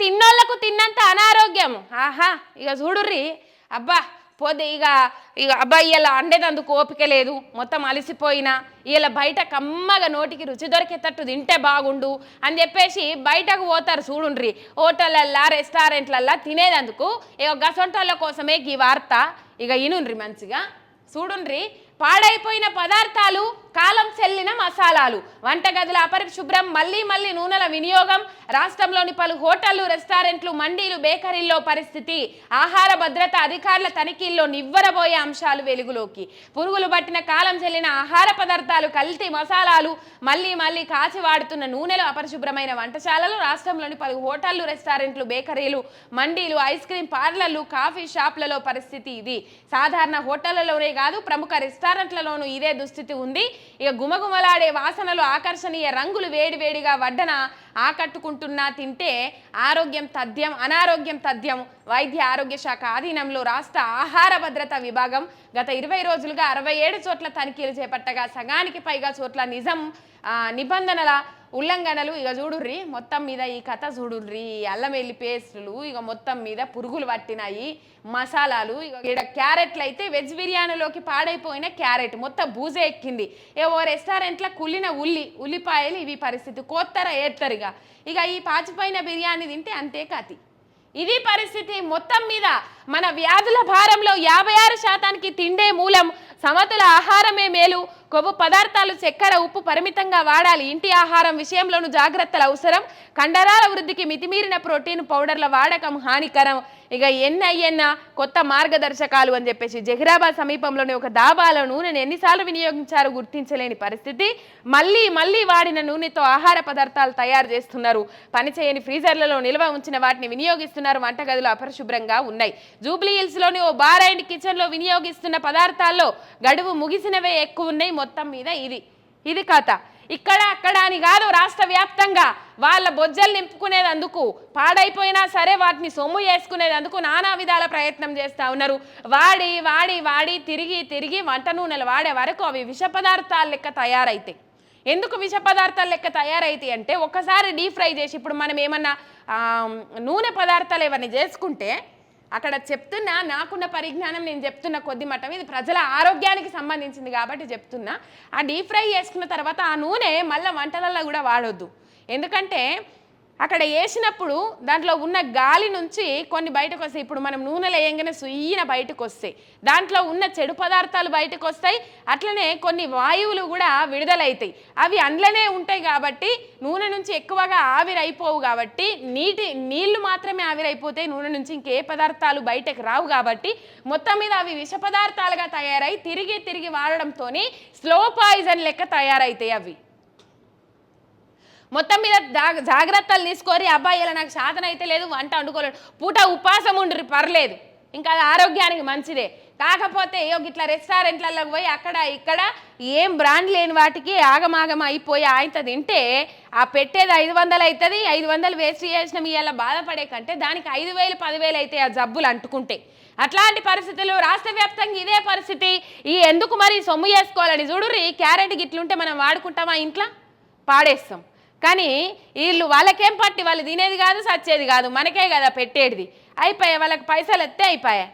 తిన్నోళ్ళకు తిన్నంత అనారోగ్యం ఆహా ఇక చూడుర్రి. అబ్బా పోతే ఇక ఇక అబ్బాయి ఇలా అండేదందుకు ఓపిక లేదు. మొత్తం అలసిపోయినా ఇలా బయట కమ్మగా నోటికి రుచి దొరికేటట్టు తింటే బాగుండు అని చెప్పేసి బయటకు పోతారు చూడుండ్రి. హోటళ్ళల్లా రెస్టారెంట్లల్లా తినేదందుకు ఇక గసొంటోళ్ళ కోసమే ఈ వార్త. ఇక ఇనుండ్రి మంచిగా. చూడుండ్రి పాడైపోయిన పదార్థాలు కాలం చెల్లిన మసాలాలు. వంటగదుల అపరిశుభ్రం మళ్ళీ మళ్ళీ నూనెల వినియోగం. రాష్ట్రంలోని పలు హోటళ్ళు రెస్టారెంట్లు మండీలు బేకరీల్లో పరిస్థితి. ఆహార భద్రత అధికారుల తనిఖీల్లో నివ్వరబోయే అంశాలు వెలుగులోకి. పురుగులు పట్టిన కాలం చెల్లిన ఆహార పదార్థాలు కల్తీ మసాలాలు మళ్ళీ మళ్ళీ కాచి వాడుతున్న నూనెలు అపరిశుభ్రమైన వంటశాలలు. రాష్ట్రంలోని పలు హోటళ్ళు రెస్టారెంట్లు బేకరీలు మండీలు ఐస్ క్రీం పార్లర్లు కాఫీ షాప్లలో పరిస్థితి ఇది. సాధారణ హోటళ్ళలోనే కాదు ప్రముఖ రెస్టారెంట్లలోనూ ఇదే దుస్థితి ఉంది. ఇక గుమగుమలాడే వాసనలు ఆకర్షణీయ రంగులు వేడివేడిగా వడ్డన ఆకట్టుకుంటున్నా తింటే ఆరోగ్యం తథ్యం అనారోగ్యం తథ్యం. వైద్య ఆరోగ్య శాఖ ఆధీనంలో రాష్ట్ర ఆహార భద్రత విభాగం గత ఇరవై రోజులుగా అరవై ఏడు చోట్ల తనిఖీలు చేపట్టగా సగానికి పైగా చోట్ల నిజం నిబంధనల ఉల్లంఘనలు. ఇక చూడుర్రి మొత్తం మీద ఈ కథ చూడుర్రి. అల్లం వెల్లి పేస్టులు ఇక మొత్తం మీద పురుగులు పట్టినాయి మసాలాలు. ఇక ఇక్కడ క్యారెట్లు అయితే వెజ్ బిర్యానీలోకి పాడైపోయిన క్యారెట్. మొత్తం బూజే ఎక్కింది ఏ ఓ రెస్టారెంట్లో కుళ్ళిన ఉల్లి ఉల్లిపాయలు ఇవి పరిస్థితి. కోత్తర ఏత్తరుగా. ఇక ఈ పాచిపోయిన బిర్యానీ తింటే అంతే కతి ఇది పరిస్థితి మొత్తం మీద మన వ్యాధుల భారంలో యాభై ఆరు శాతానికి తిండే మూలం సమతుల ఆహారమే మేలు. కొవ్వు పదార్థాలు చక్కెర ఉప్పు పరిమితంగా వాడాలి. ఇంటి ఆహారం విషయంలోనూ జాగ్రత్తలు అవసరం. కండరాల వృద్ధికి మితిమీరిన ప్రోటీన్ పౌడర్ల వాడకం హానికరం. ఇక ఎన్నయ్యన్న కొత్త మార్గదర్శకాలు అని చెప్పేసి జహీరాబాద్ సమీపంలోని ఒక దాబాలో నూనెను ఎన్నిసార్లు వినియోగించారో గుర్తించలేని పరిస్థితి. మళ్ళీ మళ్ళీ వాడిన నూనెతో ఆహార పదార్థాలు తయారు చేస్తున్నారు. పనిచేయని ఫ్రీజర్లలో నిల్వ ఉంచిన వాటిని వినియోగిస్తున్నారు. వంటగదులు అపరిశుభ్రంగా ఉన్నాయి. జూబ్లీ హిల్స్లోని ఓ బార్ అండ్ కిచెన్లో వినియోగిస్తున్న పదార్థాల్లో గడువు ముగిసినవే ఎక్కువ ఉన్నాయి. మొత్తం మీద ఇది. ఇది కథ. ఇక్కడ అక్కడ అని కాదు రాష్ట్ర వ్యాప్తంగా. వాళ్ళ బొజ్జలు నింపుకునేదందుకు పాడైపోయినా సరే వాటిని సొమ్ము చేసుకునేదందుకు నానా విధాల ప్రయత్నం చేస్తూ ఉన్నారు. వాడి వాడి వాడి తిరిగి తిరిగి వంట నూనెలు వాడే వరకు అవి విష పదార్థాల లెక్క తయారైతాయి. ఎందుకు విష పదార్థాలు లెక్క తయారైతాయి అంటే ఒకసారి డీప్ ఫ్రై చేసి ఇప్పుడు మనం ఏమన్నా నూనె పదార్థాలు ఏమన్నా చేసుకుంటే అక్కడ చెప్తున్నా నాకున్న పరిజ్ఞానం నేను చెప్తున్న కొద్ది మటం ఇది ప్రజల ఆరోగ్యానికి సంబంధించింది కాబట్టి చెప్తున్నా. ఆ డీప్ ఫ్రై చేసుకున్న తర్వాత ఆ నూనె మళ్ళీ వంటలలో కూడా వాడొద్దు. ఎందుకంటే అక్కడ వేసినప్పుడు దాంట్లో ఉన్న గాలి నుంచి కొన్ని బయటకు వస్తాయి. ఇప్పుడు మనం నూనె వేయంగానే సుయ్యిన బయటకు వస్తాయి. దాంట్లో ఉన్న చెడు పదార్థాలు బయటకు వస్తాయి. అట్లనే కొన్ని వాయువులు కూడా విడుదలవుతాయి అవి అందులోనే ఉంటాయి కాబట్టి నూనె నుంచి ఎక్కువగా ఆవిరైపోవు కాబట్టి నీటి నీళ్ళు మాత్రమే ఆవిరైపోతాయి. నూనె నుంచి ఇంకే పదార్థాలు బయటకు రావు కాబట్టి మొత్తం మీద అవి విష పదార్థాలుగా తయారై తిరిగి తిరిగి వాడడంతో స్లో పాయిజన్ లెక్క తయారైతాయి అవి. మొత్తం మీద జాగ్రత్తలు తీసుకొని అబ్బాయి ఇలా నాకు శాతం అయితే లేదు వంట వండుకోలేడు. పూట ఉపాసం ఉండ్రి పర్లేదు. ఇంకా అది ఆరోగ్యానికి మంచిదే. కాకపోతే ఏయో ఇట్లా రెస్టారెంట్లలో పోయి అక్కడ ఇక్కడ ఏం బ్రాండ్ లేని వాటికి ఆగమాగం అయిపోయి ఆయన తింటే ఆ పెట్టేది ఐదు వందలు అవుతుంది ఐదు వందలు వేస్ట్ చేసిన మీ ఇలా బాధపడే కంటే దానికి ఐదు వేలు పదివేలు అయితే ఆ జబ్బులు అంటుకుంటే. అట్లాంటి పరిస్థితులు రాష్ట్ర వ్యాప్తంగా ఇదే పరిస్థితి. ఈ ఎందుకు మరి సొమ్ము చేసుకోవాలని చూడుర్రి? క్యారెట్ గిట్లుంటే మనం వాడుకుంటామా ఇంట్లో? పాడేస్తాం. కానీ వీళ్ళు వాళ్ళకేం పట్టి వాళ్ళు తినేది కాదు సచ్చేది కాదు. మనకే కదా పెట్టేది అయిపోయాయి వాళ్ళకి పైసలు ఎత్తే అయిపోయాయి